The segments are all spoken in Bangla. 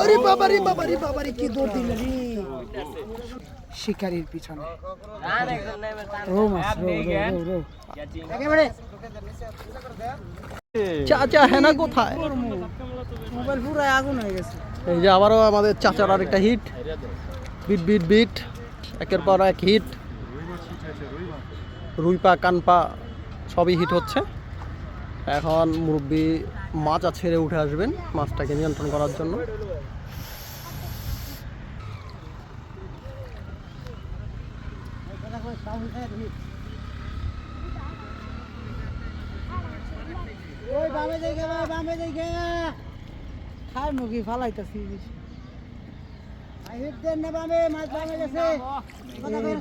আরে বাবারে বাবারে বাবারে কি দৌড় দিল রে। শিকারির পিছনে। রো মাছ রো রো রো রো। একেবারে। চাচা হেনা কোথায়? মোবাইল পুরো আগুন হয়ে গেছে। এই যে আবারও আমাদের চাচার আরেকটা হিট বিট বিট বিট। একের পর এক হিট রুইপা কানপা সবই হিট হচ্ছে। এখন মুরব্বি মাছ ছেড়ে উঠে আসবেন মাছটাকে নিয়ন্ত্রণ করার জন্য। ওই বামে দেখে বামে দেখে খাই মুখি ফালাইতাছি। আহিত না বামে মাছ বামে গেছে।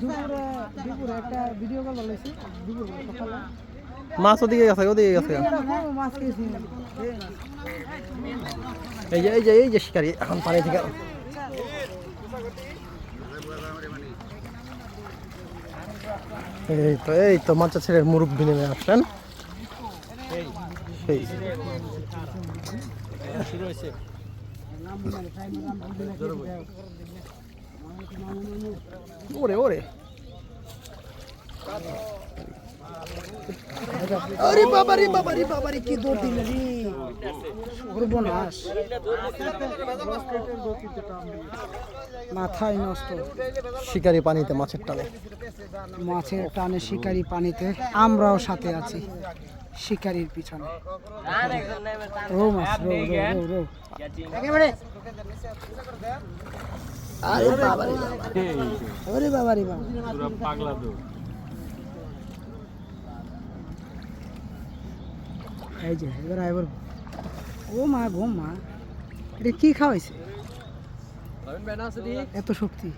দুপুরে দুপুরে একটা ভিডিও কল বলেছি দুপুরে সকালে। মাছ ওদিকে গেছে ওদিকে গেছে। এই যে এই যে এই যে শিকারি এখন পানি থেকে। এই তো এই তো মাচা ছেড়ে মুরব্বি নেমে আসছেন। সেই। ওরে ওরে। আরে বাবারে বাবারে বাবারে কি দৌড় দিল রে? সর্বনাশ মাথায় নষ্ট। শিকারি পানিতে মাছের টানে। মাছের টানে শিকারি পানিতে। আমরাও সাথে আছি শিকারির পিছনে। রো মাছ রো রো রো রো। একেবারে। আরে বাবারে ওরে বাবারে বাবা এই যে এবার এবার ও মা গো মা এটা কি খাওয়াইছে? এত শক্তি।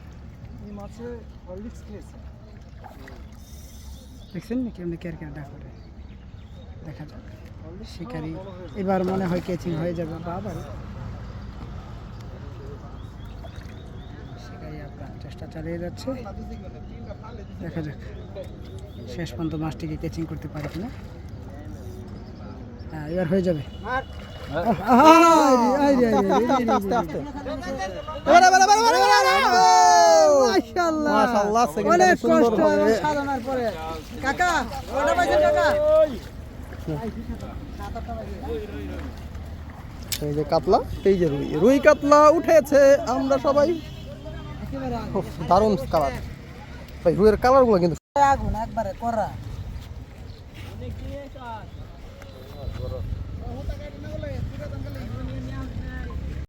দেখছেন না কেমনি কেয়ার কেয়ার ডাক করে দেখা যাক। শিকারি। এবার মনে হয় কেচিং হয়ে যাবে। বাবা রে। শিকারি আপনার চেষ্টা চালিয়ে যাচ্ছে। দেখা যাক। শেষ পর্যন্ত মাছটিকে কেচিং করতে পারে কিনা। হ্যাঁ এবার হয়ে যাবে। আস্তে আস্তে মাশাআল্লাহ। মাশাআল্লাহ, second অনেক কষ্ট সাধনার পরে। কাকা কটা পাইছেন কাকা? এই যে কাতলা এই যে রুই। রুই কাতলা উঠেছে আমরা সবাই। দারুণ কালার ভাই রুইয়ের কালারগুলো কিন্তু আগুন একবারে করা। ಬರೋ